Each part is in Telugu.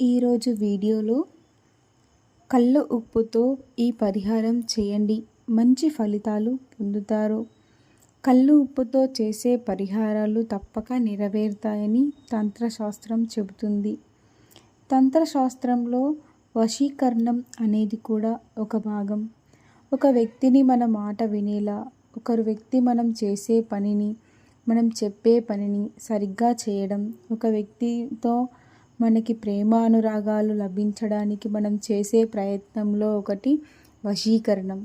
ఈరోజు వీడియోలో కళ్ళు ఉప్పుతో ఈ పరిహారం చేయండి. మంచి ఫలితాలు పొందుతారు. కళ్ళు ఉప్పుతో చేసే పరిహారాలు తప్పక నెరవేరుతాయని తంత్రశాస్త్రం చెబుతుంది. తంత్రశాస్త్రంలో వశీకరణం అనేది కూడా ఒక భాగం. ఒక వ్యక్తిని మన మాట వినేలా ఒకరు వ్యక్తి మనం చేసే పనిని మనం చెప్పే పనిని సరిగ్గా చేయడం ఒక వ్యక్తితో మనకి ప్రేమానురాగాలు లభించడానికి మనం చేసే ప్రయత్నంలో ఒకటి వశీకరణం.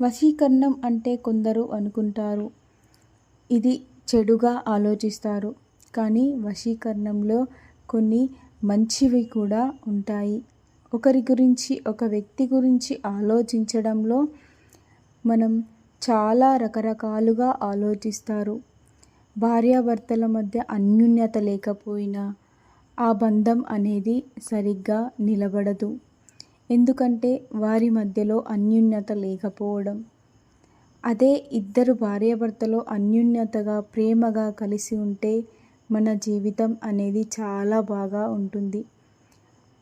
వశీకరణం అంటే కొందరు అనుకుంటారు ఇది చెడుగా ఆలోచిస్తారు. కానీ వశీకరణంలో కొన్ని మంచివి కూడా ఉంటాయి. ఒకరి గురించి ఒక వ్యక్తి గురించి ఆలోచించడంలో మనం చాలా రకరకాలుగా ఆలోచిస్తారు. భార్యాభర్తల మధ్య అన్యోన్యత లేకపోయినా ఆ బంధం అనేది సరిగ్గా నిలబడదు. ఎందుకంటే వారి మధ్యలో అన్యోన్యత లేకపోవడం. అదే ఇద్దరు భార్యాభర్తలు అన్యోన్యతగా ప్రేమగా కలిసి ఉంటే మన జీవితం అనేది చాలా బాగా ఉంటుంది.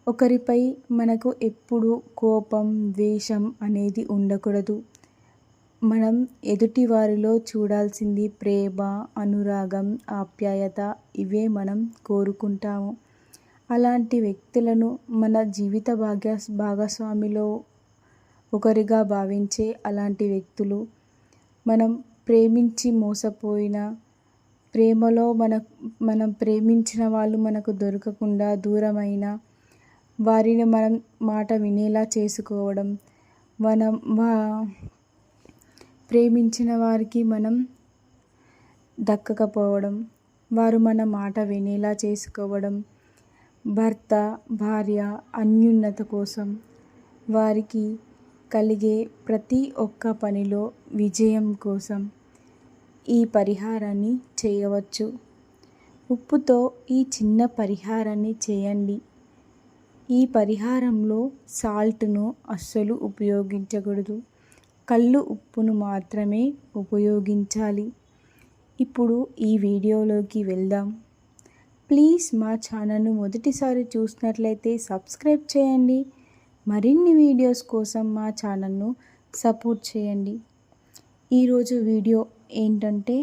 ఒకరిపై మనకు ఎప్పుడూ కోపం ద్వేషం అనేది ఉండకూడదు. మనం ఎదుటి వారిలో చూడాల్సింది ప్రేమ అనురాగం ఆప్యాయత ఇవే మనం కోరుకుంటాము. అలాంటి వ్యక్తులను మన జీవిత భాగ్య భాగస్వామిలో ఒకరిగా భావించే అలాంటి వ్యక్తులు మనం ప్రేమించి మోసపోయిన ప్రేమలో మన మనం ప్రేమించిన వాళ్ళు మనకు దొరకకుండా దూరమైన వారిని మనం మాట వినేలా చేసుకోవడం మనం ప్రేమించిన వారికి మనం దక్కకపోవడం వారు మన మాట వినేలా చేసుకోవడం భర్త భార్య అన్యున్నత కోసం వారికి కలిగే ప్రతి ఒక్క పనిలో విజయం కోసం ఈ పరిహారాన్ని చేయవచ్చు. ఉప్పుతో ఈ చిన్న పరిహారాన్ని చేయండి. ఈ పరిహారంలో సాల్ట్ను అస్సలు ఉపయోగించకూడదు. కళ్ళు ఉప్పును మాత్రమే ఉపయోగించాలి. ఇప్పుడు ఈ వీడియోలోకి వెళ్దాం. ప్లీజ్ మా ఛానల్ను మొదటిసారి చూసినట్లయితే సబ్స్క్రైబ్ చేయండి. మరిన్ని వీడియోస్ కోసం మా ఛానల్ను సపోర్ట్ చేయండి. ఈరోజు వీడియో ఏంటంటే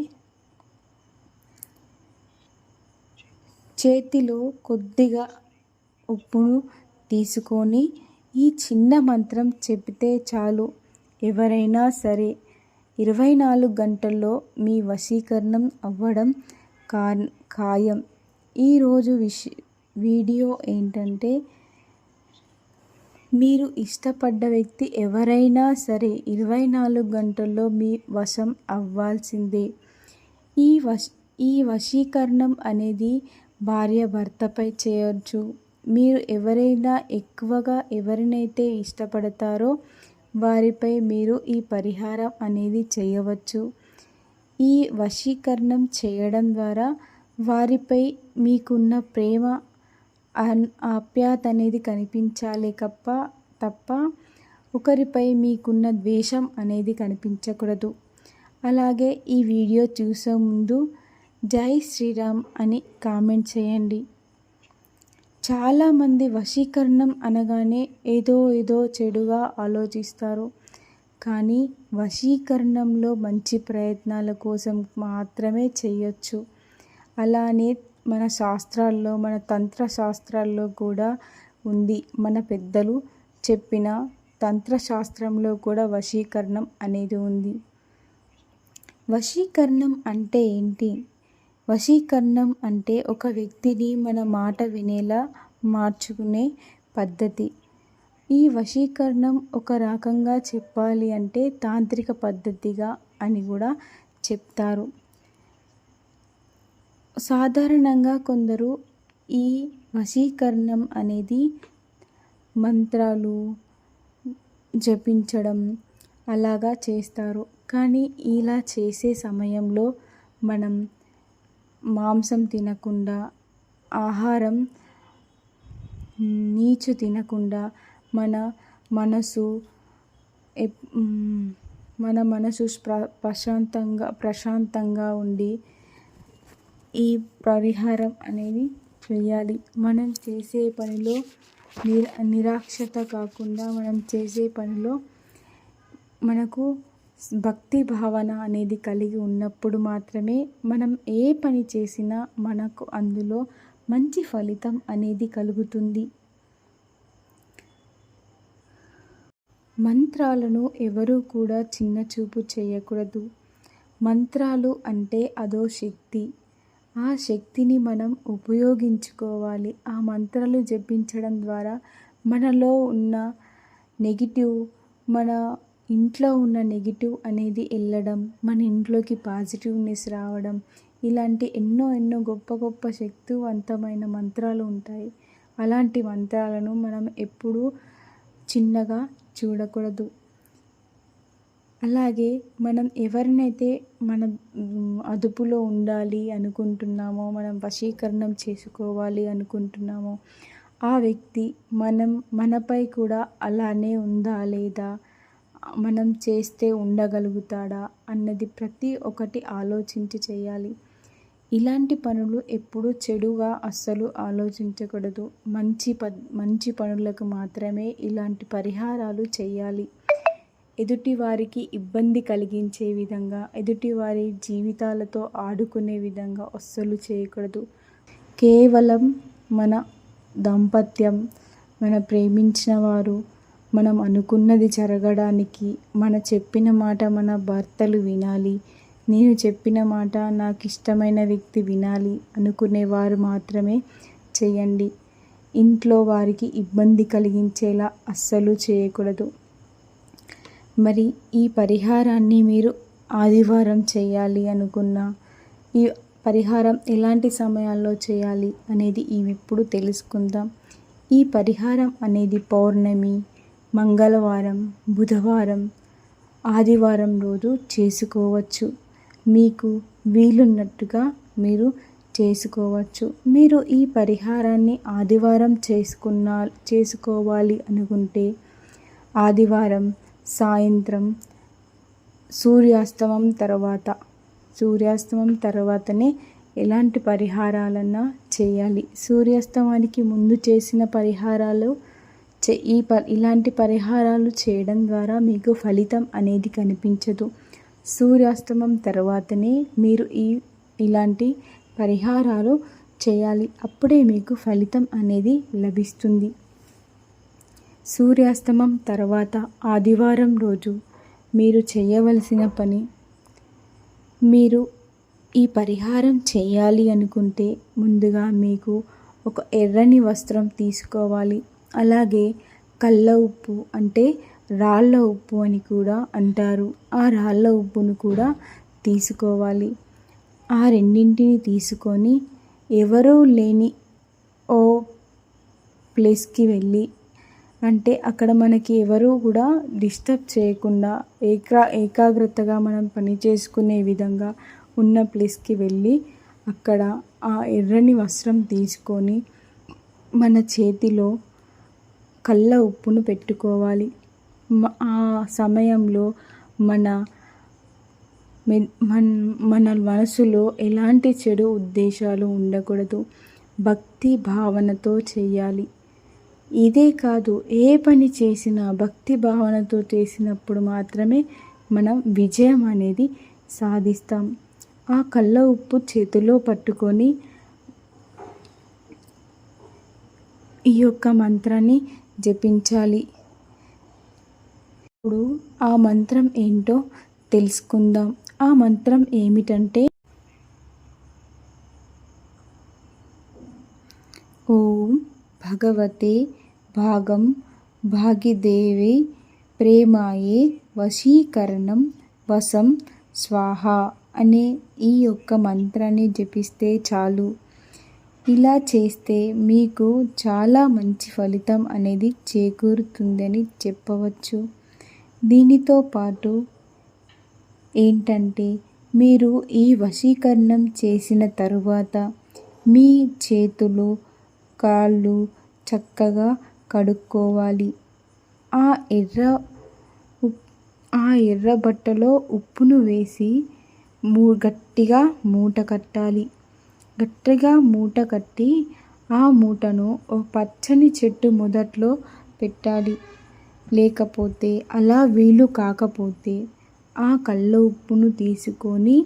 చేతిలో కొద్దిగా ఉప్పును తీసుకొని ఈ చిన్న మంత్రం చెబితే చాలు. ఎవరైనా సరే ఇరవై నాలుగు గంటల్లో మీ వశీకరణం అవ్వడం కా ఖాయం. ఈరోజు విష వీడియో ఏంటంటే మీరు ఇష్టపడ్డ వ్యక్తి ఎవరైనా సరే ఇరవై నాలుగు గంటల్లో మీ వశం అవ్వాల్సిందే. ఈ వశ ఈ వశీకరణం అనేది భార్య భర్తపై చేయవచ్చు మీరు ఎవరైనా ఎక్కువగా ఎవరినైతే ఇష్టపడతారో వారిపై మీరు ఈ పరిహారం అనేది చేయవచ్చు. ఈ వశీకరణం చేయడం ద్వారా వారిపై మీకున్న ప్రేమ ఆప్యాత అనేది కనిపించాలి కప్ప తప్ప ఒకరిపై మీకున్న ద్వేషం అనేది కనిపించకూడదు. అలాగే ఈ వీడియో చూసే ముందు జై శ్రీరామ్ అని కామెంట్ చేయండి. చాలామంది వశీకరణం అనగానే ఏదో ఏదో చెడుగా ఆలోచిస్తారు. కానీ వశీకరణంలో మంచి ప్రయత్నాల కోసం మాత్రమే చేయొచ్చు. అలానే మన శాస్త్రాల్లో మన తంత్ర శాస్త్రాల్లో కూడా ఉంది. మన పెద్దలు చెప్పిన తంత్రశాస్త్రంలో కూడా వశీకరణం అనేది ఉంది. వశీకరణం అంటే ఏంటి? వశీకరణం అంటే ఒక వ్యక్తిని మన మాట వినేలా మార్చుకునే పద్ధతి. ఈ వశీకరణం ఒక రకంగా చెప్పాలి అంటే తాంత్రిక పద్ధతిగా అని కూడా చెప్తారు. సాధారణంగా కొందరు ఈ వశీకరణం అనేది మంత్రాలు జపించడం అలాగా చేస్తారు. కానీ ఇలా చేసే సమయంలో మనం మాంసం తినకుండా ఆహారం నీచు తినకుండా మన మనసు మన మనసు ప్రశాంతంగా ప్రశాంతంగా ఉండి ఈ పరిహారం అనేది చేయాలి. మనం చేసే పనిలో నిరాక్షత కాకుండా మనం చేసే పనిలో మనకు భక్తి భావన అనేది కలిగి ఉన్నప్పుడు మాత్రమే మనం ఏ పని చేసినా మనకు అందులో మంచి ఫలితం అనేది కలుగుతుంది. మంత్రాలను ఎవరూ కూడా చిన్నచూపు చేయకూడదు. మంత్రాలు అంటే అదో శక్తి. ఆ శక్తిని మనం ఉపయోగించుకోవాలి. ఆ మంత్రాలు జపించడం ద్వారా మనలో ఉన్న నెగిటివ్ మన ఇంట్లో ఉన్న నెగిటివ్ అనేది వెళ్ళడం మన ఇంట్లోకి పాజిటివ్నెస్ రావడం ఇలాంటి ఎన్నో ఎన్నో గొప్ప గొప్ప శక్తివంతమైన మంత్రాలు ఉంటాయి. అలాంటి మంత్రాలను మనం ఎప్పుడూ చిన్నగా చూడకూడదు. అలాగే మనం ఎవరినైతే మన అదుపులో ఉండాలి అనుకుంటున్నామో మనం వశీకరణం చేసుకోవాలి అనుకుంటున్నామో ఆ వ్యక్తి మనం మనపై కూడా అలానే ఉందా లేదా మనం చేస్తే ఉండగలుగుతాడా అన్నది ప్రతి ఒక్కటి ఆలోచించి చేయాలి. ఇలాంటి పనులు ఎప్పుడూ చెడుగా అస్సలు ఆలోచించకూడదు. మంచి ప మంచి పనులకు మాత్రమే ఇలాంటి పరిహారాలు చేయాలి. ఎదుటివారికి ఇబ్బంది కలిగించే విధంగా ఎదుటివారి జీవితాలతో ఆడుకునే విధంగా అస్సలు చేయకూడదు. కేవలం మన దాంపత్యం మన ప్రేమించిన వారు మనం అనుకున్నది జరగడానికి మన చెప్పిన మాట మన భర్తలు వినాలి. నేను చెప్పిన మాట నాకు ఇష్టమైన వ్యక్తి వినాలి అనుకునేవారు మాత్రమే చేయండి. ఇంట్లో వారికి ఇబ్బంది కలిగించేలా అస్సలు చేయకూడదు. మరి ఈ పరిహారాన్ని మీరు ఆదివారం చేయాలి అనుకున్న ఈ పరిహారం ఎలాంటి సమయాల్లో చేయాలి అనేది ఇవి ఇప్పుడు తెలుసుకుందాం. ఈ పరిహారం అనేది పౌర్ణమి మంగళవారం బుధవారం ఆదివారం రోజు చేసుకోవచ్చు. మీకు వీలున్నట్టుగా మీరు చేసుకోవచ్చు. మీరు ఈ పరిహారాన్ని ఆదివారం చేసుకున్నా చేసుకోవాలి అనుకుంటే ఆదివారం సాయంత్రం సూర్యాస్తమం తర్వాత సూర్యాస్తమం తర్వాతనే ఎలాంటి పరిహారాలన్నా చేయాలి. సూర్యాస్తమానికి ముందు చేసిన పరిహారాలు ఈ ప ఇలాంటి పరిహారాలు చేయడం ద్వారా మీకు ఫలితం అనేది కనిపించదు. సూర్యాస్తమం తర్వాతనే మీరు ఈ ఇలాంటి పరిహారాలు చేయాలి. అప్పుడే మీకు ఫలితం అనేది లభిస్తుంది. సూర్యాస్తమం తర్వాత ఆదివారం రోజు మీరు చేయవలసిన పని మీరు ఈ పరిహారం చేయాలి అనుకుంటే ముందుగా మీకు ఒక ఎర్రని వస్త్రం తీసుకోవాలి. అలాగే కళ్ళ ఉప్పు అంటే రాళ్ళ ఉప్పు అని కూడా అంటారు. ఆ రాళ్ళ ఉప్పును కూడా తీసుకోవాలి. ఆ రెండింటిని తీసుకొని ఎవరూ లేని ఓ ప్లేస్కి వెళ్ళి అంటే అక్కడ మనకి ఎవరూ కూడా డిస్టర్బ్ చేయకుండా ఏకా ఏకాగ్రతగా మనం పని చేసుకునే విధంగా ఉన్న ప్లేస్కి వెళ్ళి అక్కడ ఆ ఎర్రని వస్త్రం తీసుకొని మన చేతిలో కళ్ళ ఉప్పును పెట్టుకోవాలి. ఆ సమయంలో మన మన మన మనసులో ఎలాంటి చెడు ఉద్దేశాలు ఉండకూడదు. భక్తి భావనతో చేయాలి. ఇదే కాదు ఏ పని చేసినా భక్తి భావనతో చేసినప్పుడు మాత్రమే మనం విజయం అనేది సాధిస్తాం. ఆ కళ్ళ ఉప్పు చేతిలో పట్టుకొని ఈ యొక్క మంత్రాన్ని జపించాలి. ఇప్పుడు ఆ మంత్రం ఏంటో తెలుసుకుందాం. ఆ మంత్రం ఏమిటంటే ఓం భగవతే భాగం భాగిదేవి ప్రేమాయే వశీకరణం వసం స్వాహ అనే ఈ యొక్క మంత్రాన్ని జపిస్తే చాలు. ఇలా చేస్తే మీకు చాలా మంచి ఫలితం అనేది చేకూరుతుందని చెప్పవచ్చు. దీనితో పాటు ఏంటంటే మీరు ఈ వశీకరణం చేసిన తరువాత మీ చేతులు కాళ్ళు చక్కగా కడుక్కోవాలి. ఆ ఎర్ర ఆ ఎర్ర బట్టలో ఉప్పును వేసి మూ గట్టిగా మూట కట్టాలి. గట్టిగా మూట కట్టి ఆ మూటను ఓ పచ్చని చెట్టు మొదట్లో పెట్టాలి. లేకపోతే అలా వీలు కాకపోతే ఆ కళ్ళ ఉప్పును తీసుకొని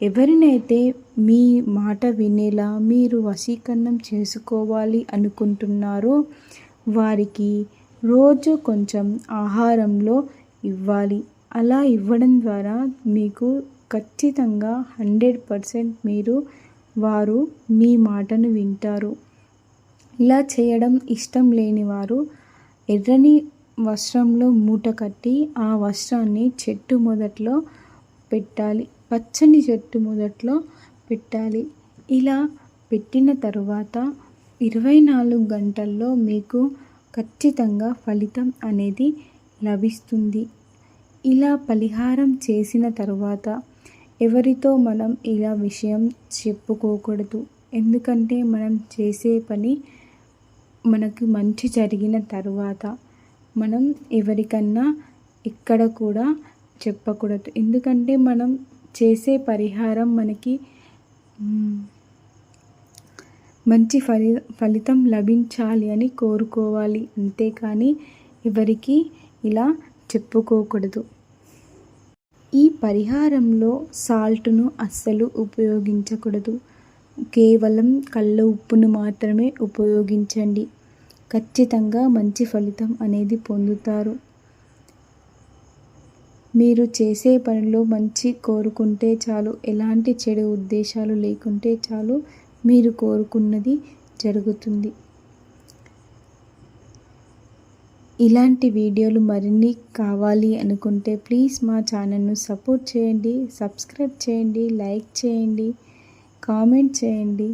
ఎవరినైతే మీ మాట వినేలా మీరు వశీకరణం చేసుకోవాలి అనుకుంటున్నారో వారికి రోజు కొంచెం ఆహారంలో ఇవ్వాలి. అలా ఇవ్వడం ద్వారా మీకు ఖచ్చితంగా హండ్రెడ్ పర్సెంట్ మీరు వారు మీ మాటను వింటారు. ఇలా చేయడం ఇష్టం లేని వారు ఎర్రని వస్త్రంలో మూట కట్టి ఆ వస్త్రాన్ని చెట్టు మొదట్లో పెట్టాలి. పచ్చని చెట్టు మొదట్లో పెట్టాలి. ఇలా పెట్టిన తరువాత ఇరవై నాలుగు గంటల్లో మీకు ఖచ్చితంగా ఫలితం అనేది లభిస్తుంది. ఇలా పరిహారం చేసిన తరువాత ఎవరితో మనం ఇలా విషయం చెప్పుకోకూడదు. ఎందుకంటే మనం చేసే పని మనకు మంచి జరిగిన తర్వాత మనం ఎవరికన్నా ఇక్కడ కూడా చెప్పకూడదు. ఎందుకంటే మనం చేసే పరిహారం మనకి మంచి ఫలి ఫలితం లభించాలి అని కోరుకోవాలి. అంతేకాని ఎవరికి ఇలా చెప్పుకోకూడదు. ఈ పరిహారంలో సాల్ట్ను అస్సలు ఉపయోగించకూడదు. కేవలం కళ్ళ ఉప్పును మాత్రమే ఉపయోగించండి. ఖచ్చితంగా మంచి ఫలితం అనేది పొందుతారు. మీరు చేసే పనిలో మంచి కోరుకుంటే చాలు ఎలాంటి చెడు ఉద్దేశాలు లేకుంటే చాలు మీరు కోరుకున్నది జరుగుతుంది. ఇలాంటి వీడియోలు మరిన్ని కావాలి అనుకుంటే ప్లీజ్ మా ఛానల్ను సపోర్ట్ చేయండి సబ్స్క్రైబ్ చేయండి లైక్ చేయండి కామెంట్ చేయండి.